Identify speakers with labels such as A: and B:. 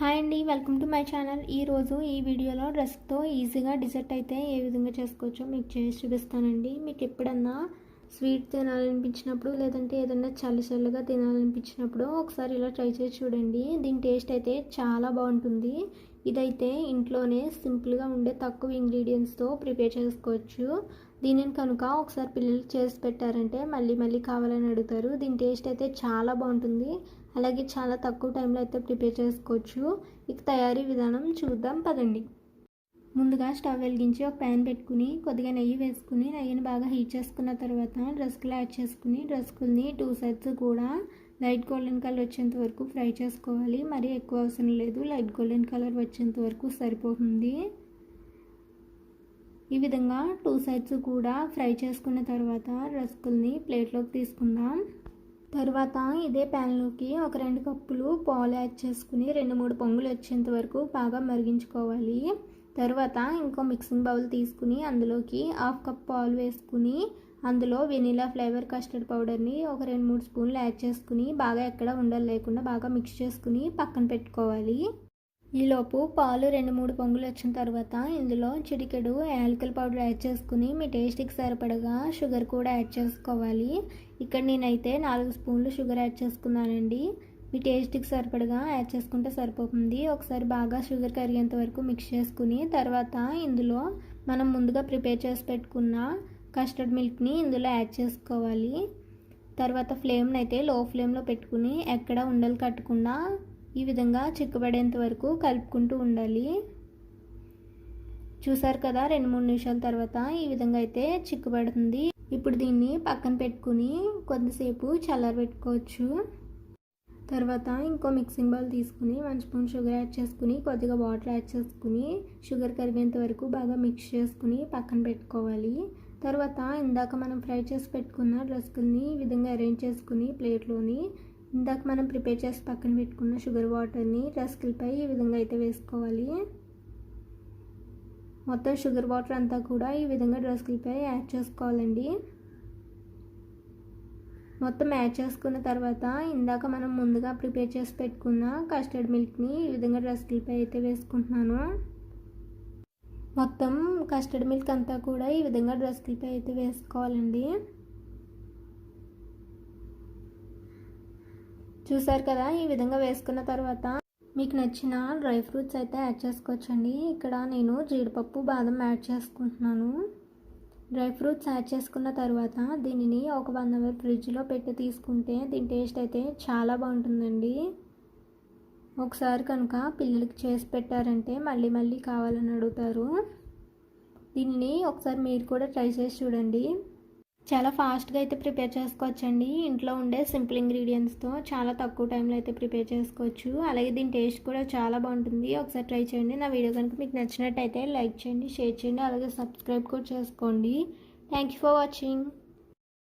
A: Hi అండి welcome to my channel. ఈరోజు ఈ వీడియోలో డ్రెస్తో ఈజీగా డిజర్ట్ అయితే ఏ విధంగా చేసుకోవచ్చో మీకు చేసి చూపిస్తానండి. మీకు ఎప్పుడన్నా స్వీట్ తినాలనిపించినప్పుడు లేదంటే ఏదన్నా చల్లి చల్లగా తినాలనిపించినప్పుడు ఒకసారి ఇలా ట్రై చేసి చూడండి. దీని టేస్ట్ అయితే చాలా బాగుంటుంది. ఇదైతే ఇంట్లోనే సింపుల్గా ఉండే తక్కువ ఇంగ్రీడియంట్స్తో ప్రిపేర్ చేసుకోవచ్చు. దీనిని కనుక ఒకసారి పిల్లలు చేసి పెట్టారంటే మళ్ళీ మళ్ళీ కావాలని అడుగుతారు. దీని టేస్ట్ అయితే చాలా బాగుంటుంది. అలాగే చాలా తక్కువ టైంలో అయితే ప్రిపేర్ చేసుకోవచ్చు. ఇక తయారీ విధానం చూద్దాం పదండి. ముందుగా స్టవ్ వెలిగించి ఒక ప్యాన్ పెట్టుకుని కొద్దిగా నెయ్యి వేసుకుని నెయ్యిని బాగా హీట్ చేసుకున్న తర్వాత డ్రెస్కులు యాడ్ చేసుకుని డ్రెస్కుల్ని టూ సైడ్స్ కూడా లైట్ గోల్డెన్ కలర్ వచ్చేంత వరకు ఫ్రై చేసుకోవాలి. మరీ ఎక్కువ అవసరం లేదు. లైట్ గోల్డెన్ కలర్ వచ్చేంత వరకు సరిపోతుంది. ఈ విధంగా టూ సైడ్స్ కూడా ఫ్రై చేసుకున్న తర్వాత రస్కుల్ని ప్లేట్లోకి తీసుకుందాం. తర్వాత ఇదే ప్యాన్లోకి ఒక రెండు కప్పులు పాలు యాడ్ చేసుకుని రెండు మూడు పొంగులు వచ్చేంత వరకు బాగా మరిగించుకోవాలి. తర్వాత ఇంకో మిక్సింగ్ బౌల్ తీసుకుని అందులోకి హాఫ్ కప్ పాలు వేసుకుని అందులో వెనీలా ఫ్లేవర్ కస్టర్డ్ పౌడర్ని ఒక రెండు మూడు స్పూన్లు యాడ్ చేసుకుని బాగా ఎక్కడ ఉండలు లేకుండా బాగా మిక్స్ చేసుకుని పక్కన పెట్టుకోవాలి. ఈలోపు పాలు రెండు మూడు పొంగులు వచ్చిన తర్వాత ఇందులో చిటికెడు యాలకల్ పౌడర్ యాడ్ చేసుకుని మీ టేస్ట్కి సరిపడగా షుగర్ కూడా యాడ్ చేసుకోవాలి. ఇక్కడ నేనైతే నాలుగు స్పూన్లు షుగర్ యాడ్ చేసుకున్నానండి. మీ టేస్ట్కి సరిపడగా యాడ్ చేసుకుంటే సరిపోతుంది. ఒకసారి బాగా షుగర్ కరిగేంత వరకు మిక్స్ చేసుకుని తర్వాత ఇందులో మనం ముందుగా ప్రిపేర్ చేసి పెట్టుకున్న కస్టర్డ్ మిల్క్ని ఇందులో యాడ్ చేసుకోవాలి. తర్వాత ఫ్లేమ్ని అయితే లో ఫ్లేమ్లో పెట్టుకుని ఎక్కడ ఉండలు కట్టకుండా ఈ విధంగా చిక్కుపడేంత వరకు కలుపుకుంటూ ఉండాలి. చూసారు కదా రెండు మూడు నిమిషాల తర్వాత ఈ విధంగా అయితే చిక్కుబడుతుంది. ఇప్పుడు దీన్ని పక్కన పెట్టుకుని కొద్దిసేపు చల్లారబెట్టుకోవచ్చు. తర్వాత ఇంకో మిక్సింగ్ బౌల్ తీసుకుని వన్ స్పూన్ షుగర్ యాడ్ చేసుకుని కొద్దిగా వాటర్ యాడ్ చేసుకుని షుగర్ కరిగేంత వరకు బాగా మిక్స్ చేసుకుని పక్కన పెట్టుకోవాలి. తర్వాత ఇందాక మనం ఫ్రై చేసి పెట్టుకున్న డ్రెస్కుల్ని ఈ విధంగా అరేంజ్ చేసుకుని ప్లేట్లోని ఇందాక మనం ప్రిపేర్ చేసి పక్కన పెట్టుకున్న షుగర్ వాటర్ని రస్కులపై ఈ విధంగా అయితే వేసుకోవాలి. మొత్తం షుగర్ వాటర్ అంతా కూడా ఈ విధంగా డ్రెస్కులపై యాడ్ చేసుకోవాలండి. మొత్తం యాడ్ చేసుకున్న తర్వాత ఇందాక మనం ముందుగా ప్రిపేర్ చేసి పెట్టుకున్న కస్టర్డ్ మిల్క్ని ఈ విధంగా డ్రెస్కులపై అయితే వేసుకుంటున్నాను. మొత్తం కస్టర్డ్ మిల్క్ అంతా కూడా ఈ విధంగా డ్రెస్కులపై అయితే వేసుకోవాలండి. చూసారు కదా ఈ విధంగా వేసుకున్న తర్వాత మీకు నచ్చిన డ్రై ఫ్రూట్స్ అయితే యాడ్ చేసుకోవచ్చండి. ఇక్కడ నేను జీడిపప్పు బాదం యాడ్ చేసుకుంటున్నాను. డ్రై ఫ్రూట్స్ యాడ్ చేసుకున్న తర్వాత దీనిని ఒక వన్ అవర్ ఫ్రిడ్జ్లో పెట్టి తీసుకుంటే దీని టేస్ట్ అయితే చాలా బాగుంటుందండి. ఒకసారి కనుక పిల్లలకి చేసి పెట్టారంటే మళ్ళీ మళ్ళీ కావాలని అడుగుతారు. దీనిని ఒకసారి మీరు కూడా ట్రై చేసి చూడండి. చాలా ఫాస్ట్గా అయితే ప్రిపేర్ చేసుకోవచ్చండి. ఇంట్లో ఉండే సింపుల్ ఇంగ్రీడియంట్స్తో చాలా తక్కువ టైంలో అయితే ప్రిపేర్ చేసుకోవచ్చు. అలాగే దీని టేస్ట్ కూడా చాలా బాగుంటుంది. ఒకసారి ట్రై చేయండి. నా వీడియో కనుక మీకు నచ్చినట్టయితే లైక్ చేయండి షేర్ చేయండి అలాగే సబ్స్క్రైబ్ కూడా చేసుకోండి. Thank you for watching.